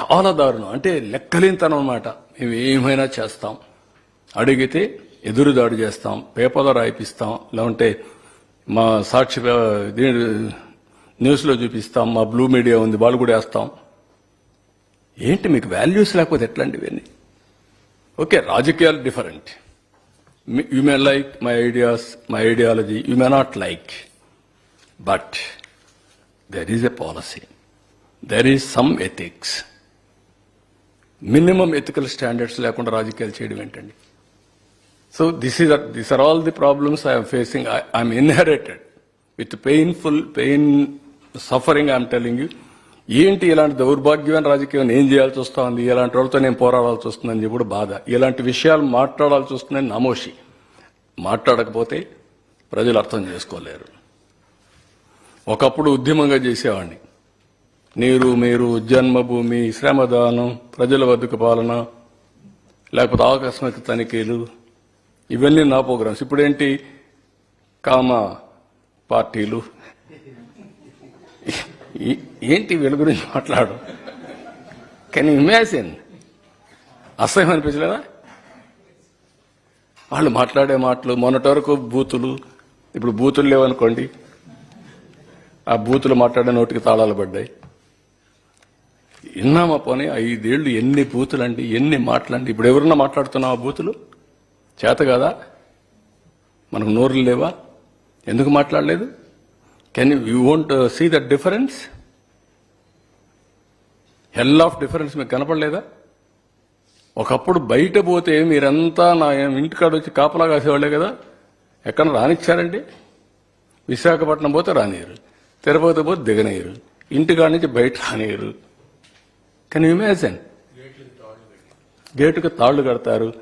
చాలా దారుణం. అంటే లెక్కలేనితనం అనమాట మేము ఏమైనా చేస్తాం. అడిగితే ఎదురుదాడి చేస్తాం. పేపర్లో రాయిపిస్తాం. లేకుంటే మా సాక్షి న్యూస్లో చూపిస్తాం. మా బ్లూ మీడియా ఉంది. వాళ్ళు కూడా వేస్తాం. ఏంటి మీకు వాల్యూస్ లేకపోతే ఎట్లాంటి ఇవన్నీ ఓకే రాజకీయాలు different. You may like my ideas my ideology. You may not like. But there is a policy. There is some ethics. Minimum ethical standards లేకుండా రాజకీయాలు చేయడం ఏంటండి? So this is this are all the problems I'm facing I'm inherited with painful pain suffering I'm telling you ఏంటి ఇలాంటి దౌర్భాగ్యమైన రాజకీయం? ఏం చేయాల్సి వస్తుంది? ఇలాంటి వాళ్ళతో నేను పోరాడాల్సి వస్తుందని చెప్పి కూడా బాధ. ఇలాంటి విషయాలు మాట్లాడాల్సి వస్తుందని నమోషి. మాట్లాడకపోతే ప్రజలు అర్థం చేసుకోలేరు. ఒకప్పుడు ఉద్యమంగా చేసేవాడిని. నీరు మీరు జన్మభూమి శ్రమదానం ప్రజల వద్దకు పాలన లేకపోతే ఆకస్మిక తనిఖీలు ఇవన్నీ నా ప్రోగ్రామ్స్. ఇప్పుడేంటి? కామ పార్టీలు. ఏంటి వీళ్ళ గురించి మాట్లాడు? కానీ ఇమాజిన్ అసహ్యం అనిపించలేదా? వాళ్ళు మాట్లాడే మాటలు మొన్నటి వరకు బూతులు ఇప్పుడు బూతులు లేవనుకోండి ఆ బూతులు మాట్లాడే నోటికి తాళాలు పడ్డాయి. విన్నామా పోనీ? ఐదేళ్ళు ఎన్ని బూతులండి ఎన్ని మాటలండి? ఇప్పుడు ఎవరన్నా మాట్లాడుతున్నావా ఆ బూతులు? చేత కదా? మనకు నోరులు లేవా? ఎందుకు మాట్లాడలేదు? Can you won't see that difference hell of difference మీకు కనపడలేదా? ఒకప్పుడు బయట పోతే మీరంతా నా ఇంటికాడ వచ్చి కాపలా కాసేవాళ్ళే కదా? ఎక్కడ రానిచ్చారండి? విశాఖపట్నం పోతే రానియరు తిరుపతి పోతే దిగనేయరు ఇంటికాడ నుంచి బయట రానియరు కెన్ ఇమాజిన్ గేటుకు తాళ్ళు కడతారు.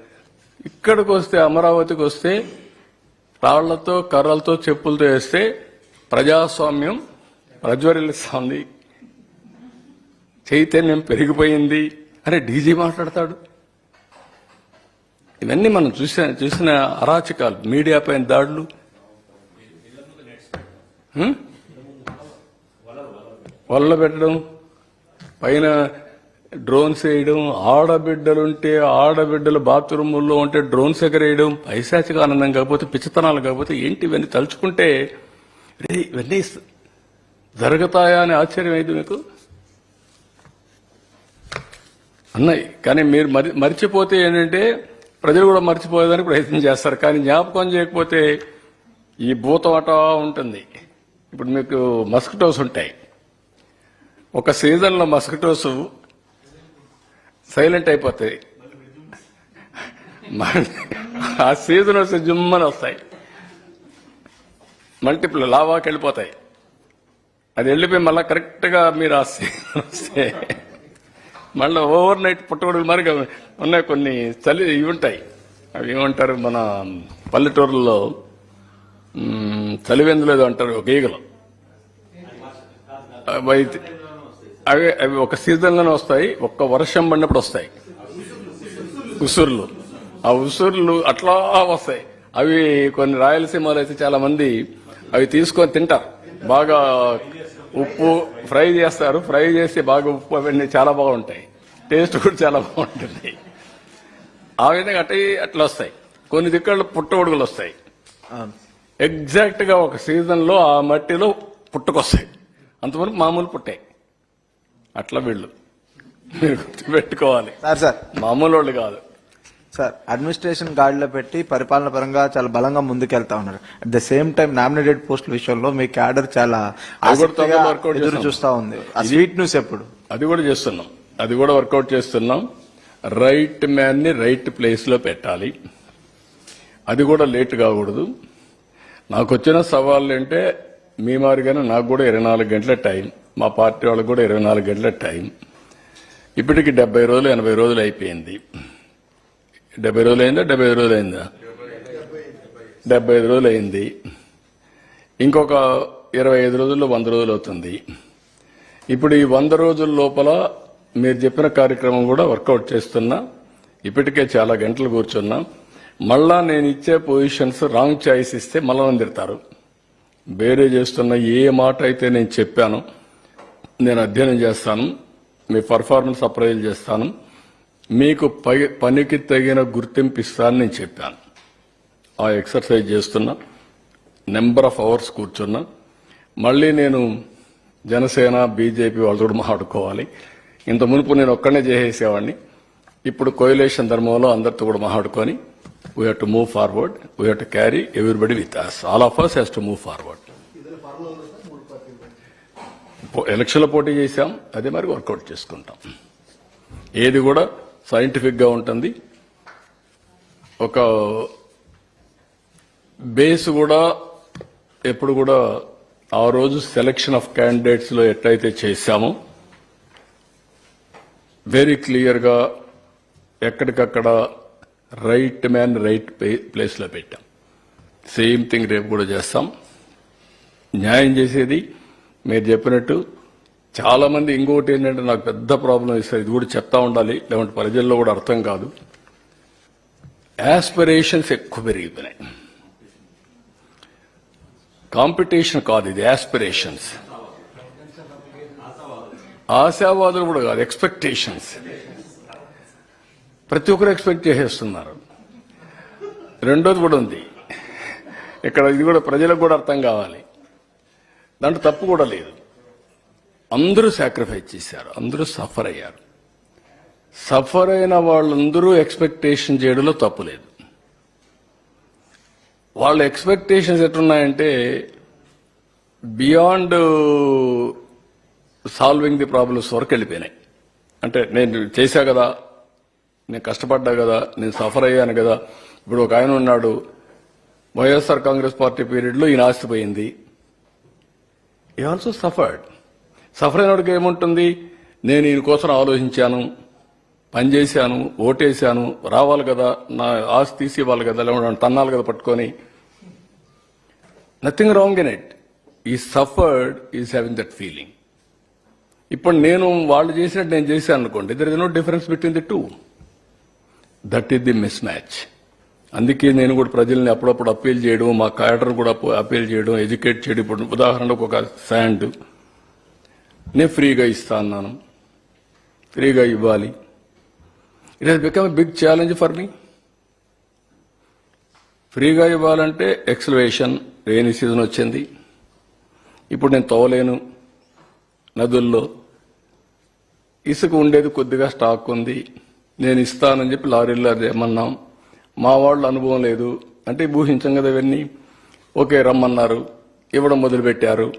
ఇక్కడికి వస్తే అమరావతికి వస్తే తాళ్ళతో కర్రలతో చెప్పులతో వేస్తే ప్రజాస్వామ్యం ప్రజ్వరిల్లుస్తోంది చైతన్యం పెరిగిపోయింది. అరే డీజీ మాట్లాడతాడు. ఇవన్నీ మనం చూసిన చూసిన అరాచకాలు. మీడియా పైన దాడులు. వలలు వల్ల పెట్టడం. పైన డ్రోన్స్ వేయడం ఆడబిడ్డలుంటే ఆడబిడ్డలు బాత్రూముల్లో ఉంటే డ్రోన్స్ ఎగరేయడం పైశాచిక ఆనందం కాకపోతే పిచ్చితనాలు కాకపోతే ఏంటి ఇవన్నీ తలుచుకుంటే రే ఇవన్నీ జరుగుతాయా అని ఆశ్చర్యం అయింది మీకు? అన్నాయి కానీ మీరు మరి మర్చిపోతే ఏంటంటే ప్రజలు కూడా మర్చిపోయేదానికి ప్రయత్నం చేస్తారు. కానీ జ్ఞాపకం చేయకపోతే ఈ భూతవాట ఉంటుంది. ఇప్పుడు మీకు మస్కిటోస్ ఉంటాయి. ఒక సీజన్లో మస్కిటోస్ సైలెంట్ అయిపోతాయి. ఆ సీజన్ వస్తే జుమ్మని వస్తాయి. మల్టిపుల్ లావాకి వెళ్ళిపోతాయి. అది వెళ్ళిపోయి మళ్ళీ కరెక్ట్గా మీరు ఆ సీజన్ వస్తే మళ్ళీ ఓవర్ నైట్ పుట్టగొడుగులు మరి ఉన్నాయి కొన్ని చలి ఇవి ఉంటాయి. అవి ఏమంటారు మన పల్లెటూరులో మ్, అంటారు ఒక ఈగలు. అవి అవి ఒక సీజన్లోనే వస్తాయి ఒక్క వర్షం పడినప్పుడు వస్తాయి. ఉసుర్లు. ఆ ఉసుర్లు అట్లా వస్తాయి. అవి కొన్ని రాయలసీమలో అయితే చాలా మంది అవి తీసుకొని తింటారు. బాగా ఉప్పు ఫ్రై చేస్తారు. ఫ్రై చేసి బాగా ఉప్పు అవన్నీ చాలా బాగుంటాయి. టేస్ట్ కూడా చాలా బాగుంటుంది. ఆ విధంగా అట్ట అట్లా వస్తాయి. కొన్ని దిక్కళ్ళు పుట్టగొడుగులు వస్తాయి. అవును. ఎగ్జాక్ట్గా ఒక సీజన్లో ఆ మట్టిలో పుట్టుకొస్తాయి. అంతవరకు మామూలు పుట్టాయి అట్లా వీళ్ళు. మీరు గుర్తుపెట్టుకోవాలి. Sir sir. మామూలు వాళ్ళు కాదు. సార్ అడ్మినిస్ట్రేషన్ గాడిలో పెట్టి పరిపాలన పరంగా చాలా బలంగా ముందుకెళ్తా ఉన్నారు. At the same time nominated పోస్టుల విషయంలో మీ క్యాడర్ చాలా ఎదురు చేస్తాం. ఉంది. స్వీట్ న్యూస్ ఎప్పుడు? అది కూడా చేస్తున్నాం. అది కూడా వర్కౌట్ చేస్తున్నాం. రైట్ మ్యాన్ని రైట్ ప్లేస్లో పెట్టాలి. అది కూడా లేట్ కాకూడదు. నాకు వచ్చిన సవాళ్ళు అంటే మీ మాదిరిగానే నాకు కూడా ఇరవై నాలుగు గంటల టైం మా పార్టీ వాళ్ళకి కూడా ఇరవై నాలుగు గంటల టైం. ఇప్పటికి డెబ్బై రోజులు ఎనభై రోజులు అయిపోయింది. డెబ్బై రోజులు అయిందా? డెబ్బై ఐదు రోజులు అయిందా? డెబ్బై ఐదు రోజులు అయింది. ఇంకొక ఇరవై ఐదు రోజుల్లో వంద రోజులు అవుతుంది. ఇప్పుడు ఈ వంద రోజుల లోపల మీరు చెప్పిన కార్యక్రమం కూడా వర్కౌట్ చేస్తున్నా ఇప్పటికే చాలా గంటలు కూర్చున్నా మళ్ళా నేను ఇచ్చే పొజిషన్స్ రాంగ్ చాయిస్ ఇస్తే మళ్ళా తిడతారు. వేరే చేస్తున్న ఏ మాట అయితే నేను చెప్పాను నేను అధ్యయనం చేస్తాను మీ పర్ఫార్మెన్స్ అప్రైజ్ చేస్తాను మీకు పనికి తగిన గుర్తింపు ఇస్తానని నేను చెప్పాను. ఆ ఎక్సర్సైజ్ చేస్తున్నా నెంబర్ ఆఫ్ అవర్స్ కూర్చున్నా మళ్ళీ నేను జనసేన బీజేపీ వాళ్ళతో కూడా మాట్లాడుకోవాలి. ఇంత మునుపు నేను ఒక్కడనే చేసేసేవాడిని. ఇప్పుడు కోయిలేషన్ ధర్మంలో అందరితో కూడా మాట్లాడుకొని we have to move forward we have to carry everybody with us all of us has to move forward ఎలక్షన్లో పోటీ చేశాం. అదే మరి వర్కౌట్ చేసుకుంటాం. ఏది కూడా సైంటిఫిక్గా ఉంటుంది. ఒక బేస్ కూడా ఎప్పుడు కూడా ఆ రోజు సెలక్షన్ ఆఫ్ క్యాండిడేట్స్లో ఎట్లయితే చేశామో వెరీ క్లియర్గా ఎక్కడికక్కడ రైట్ మ్యాన్ రైట్ ప్లేస్లో పెట్టాం. సేమ్ థింగ్ రేపు కూడా చేస్తాం. న్యాయం చేసేది మీరు చెప్పినట్టు చాలా మంది ఇంకోటి ఏంటంటే నాకు పెద్ద ప్రాబ్లం ఇస్తారు. ఇది కూడా చెప్తా ఉండాలి. లేదంటే ప్రజల్లో కూడా అర్థం కాదు. యాస్పిరేషన్స్ ఎక్కువ పెరిగిపోయినాయి. కాంపిటీషన్ కాదు ఇది యాస్పిరేషన్స్ ఆశావాదులు కూడా కాదు ఎక్స్పెక్టేషన్స్ ప్రతి ఒక్కరు ఎక్స్పెక్ట్ చేసేస్తున్నారు. రెండోది కూడా ఉంది. ఇక్కడ ఇది కూడా ప్రజలకు కూడా అర్థం కావాలి. దాంట్లో తప్పు కూడా లేదు. అందరూ సాక్రిఫైస్ చేశారు. అందరూ సఫర్ అయ్యారు. సఫర్ అయిన వాళ్ళందరూ ఎక్స్పెక్టేషన్ చేయడంలో తప్పు లేదు. వాళ్ళ ఎక్స్పెక్టేషన్స్ ఎట్లున్నాయంటే బియాండ్ సాల్వింగ్ ది ప్రాబ్లమ్స్ వరకు వెళ్ళిపోయినాయి. అంటే నేను చేశా కదా నేను కష్టపడ్డా కదా నేను సఫర్ అయ్యాను కదా. ఇప్పుడు ఒక ఆయన ఉన్నాడు. వైఎస్ఆర్ కాంగ్రెస్ పార్టీ పీరియడ్లో ఈయన ఆస్తి పోయింది ఈ ఆల్సో సఫర్డ్ సఫర్ అయినోడికి ఏముంటుంది? నేను ఈయన కోసం ఆలోచించాను పనిచేశాను ఓటేశాను రావాలి కదా నా ఆస్తి తీసి ఇవ్వాలి కదా లేకుంటే తన్నాలి కదా పట్టుకొని. నథింగ్ రాంగ్ ఇన్ ఇట్ ఈ suffered is having that feeling ఇప్పుడు నేను వాళ్ళు చేసినట్టు నేను చేశాను అనుకోండి there is no difference between the two that is the mismatch అందుకే నేను కూడా ప్రజల్ని అప్పుడప్పుడు అప్పీల్ చేయడం మా క్యాడర్ కూడా అప్పీల్ చేయడం ఎడ్యుకేట్ చేయడం. ఇప్పుడు ఉదాహరణకు ఒక శాండ్ నేను ఫ్రీగా ఇస్తా అన్నాను. ఫ్రీగా ఇవ్వాలి. It has become big challenge for me ఫ్రీగా ఇవ్వాలంటే ఎక్స్లవేషన్ రెయినీ సీజన్ వచ్చింది. ఇప్పుడు నేను తోలేను నదుల్లో. ఇసుక ఉండేది కొద్దిగా స్టాక్ ఉంది. నేను ఇస్తానని చెప్పి లారీలో రమ్మన్నాం మా వాళ్ళు అనుభవం లేదు. అంటే ఊహించం కదా ఇవన్నీ. ఓకే రమ్మన్నారు. ఇవ్వడం మొదలుపెట్టారు.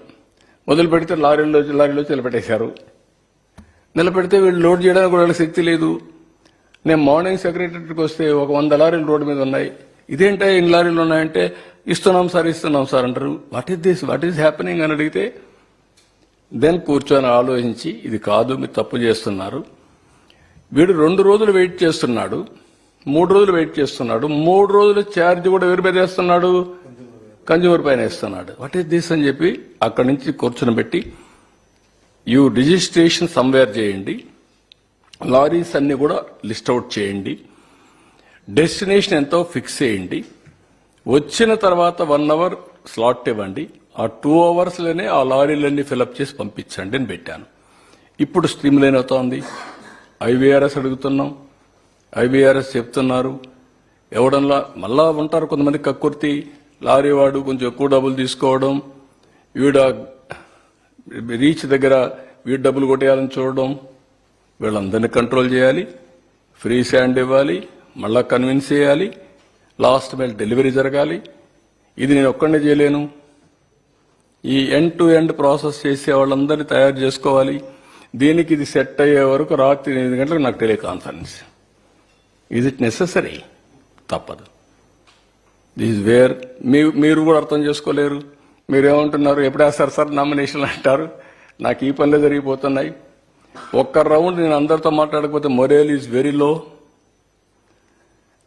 మొదలు పెడితే లారీలో లారీలో నిలబెట్టేశారు. నిలబెడితే వీళ్ళు లోడ్ చేయడానికి కూడా శక్తి లేదు. నేను మార్నింగ్ సెక్రటరీకి వస్తే ఒక వంద లారీలు రోడ్డు మీద ఉన్నాయి. ఇదేంటే ఇన్ని లారీలు ఉన్నాయంటే ఇస్తున్నాం సార్ ఇస్తున్నాం సార్ అంటారు. What is this what is happening అని అడిగితే దెన్ కూర్చొని ఆలోచించి ఇది కాదు మీరు తప్పు చేస్తున్నారు. వీడు రెండు రోజులు వెయిట్ చేస్తున్నాడు మూడు రోజులు వెయిట్ చేస్తున్నాడు మూడు రోజులు ఛార్జ్ కూడా ఎవరి మీద వేస్తున్నాడు? కన్జ్యూమర్ పైన వేస్తున్నాడు. వాట్ ఈస్ దిస్ అని చెప్పి అక్కడి నుంచి కూర్చుని పెట్టి యూ రిజిస్ట్రేషన్ సమ్వేర్ చేయండి లారీస్ అన్ని కూడా లిస్ట్ అవుట్ చేయండి డెస్టినేషన్ ఎంతో ఫిక్స్ చేయండి వచ్చిన తర్వాత వన్ అవర్ స్లాట్ ఇవ్వండి ఆ టూ అవర్స్లోనే ఆ లారీలన్నీ ఫిలప్ చేసి పంపించండి అని పెట్టాను. ఇప్పుడు స్ట్రీమ్ లైన్ అవుతోంది. ఐవీఆర్ఎస్ అడుగుతున్నాం. ఐవీఆర్ఎస్ చెప్తున్నారు. ఎవడన్నా మళ్ళా ఉంటారు కొంతమంది కక్కుర్తి లారీ వాడు కొంచెం ఎక్కువ డబ్బులు తీసుకోవడం వీడ రీచ్ దగ్గర వీడు డబ్బులు కొట్టేయాలని చూడడం వీళ్ళందరినీ కంట్రోల్ చేయాలి ఫ్రీ శాండ్ ఇవ్వాలి మళ్ళా కన్విన్స్ చేయాలి లాస్ట్ మైల్ డెలివరీ జరగాలి. ఇది నేను ఒక్కడే చేయలేను. ఈ ఎండ్ టు ఎండ్ ప్రాసెస్ చేసే వాళ్ళందరినీ తయారు చేసుకోవాలి. దీనికి ఇది సెట్ అయ్యే వరకు రాత్రి ఎనిమిది గంటలకు నాకు టెలికాన్ఫరెన్స్. ఈజ్ ఇట్ నెససరీ తప్పదు. దిస్ వేర్ మీ మీరు కూడా అర్థం చేసుకోలేరు. మీరు ఏమంటున్నారు ఎప్పుడేస్తారు సార్ నామినేషన్ అంటారు? నాకు ఈ పనులే జరిగిపోతున్నాయి. ఒక్క రౌండ్ నేను అందరితో మాట్లాడకపోతే morale is very low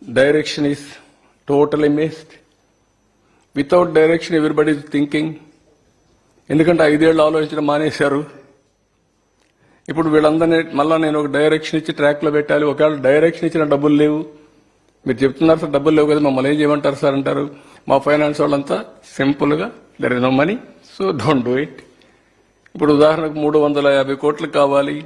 direction is total missed without direction everybody thinking ఎందుకంటే ఐదేళ్ళు ఆలోచించడం మానేశారు. ఇప్పుడు వీళ్ళందరినీ మళ్ళీ నేను ఒక డైరెక్షన్ ఇచ్చి ట్రాక్లో పెట్టాలి. ఒకవేళ డైరెక్షన్ ఇచ్చిన డబ్బులు లేవు. మీరు చెప్తున్నారు సార్ డబ్బులు లేవు కదా మమ్మల్ని ఏం చేయమంటారు సార్ అంటారు. మా ఫైనాన్స్ వాళ్ళంతా సింపుల్గా there is no money so don't do it ఇప్పుడు ఉదాహరణకు మూడు వందల యాభై కోట్లు కావాలి.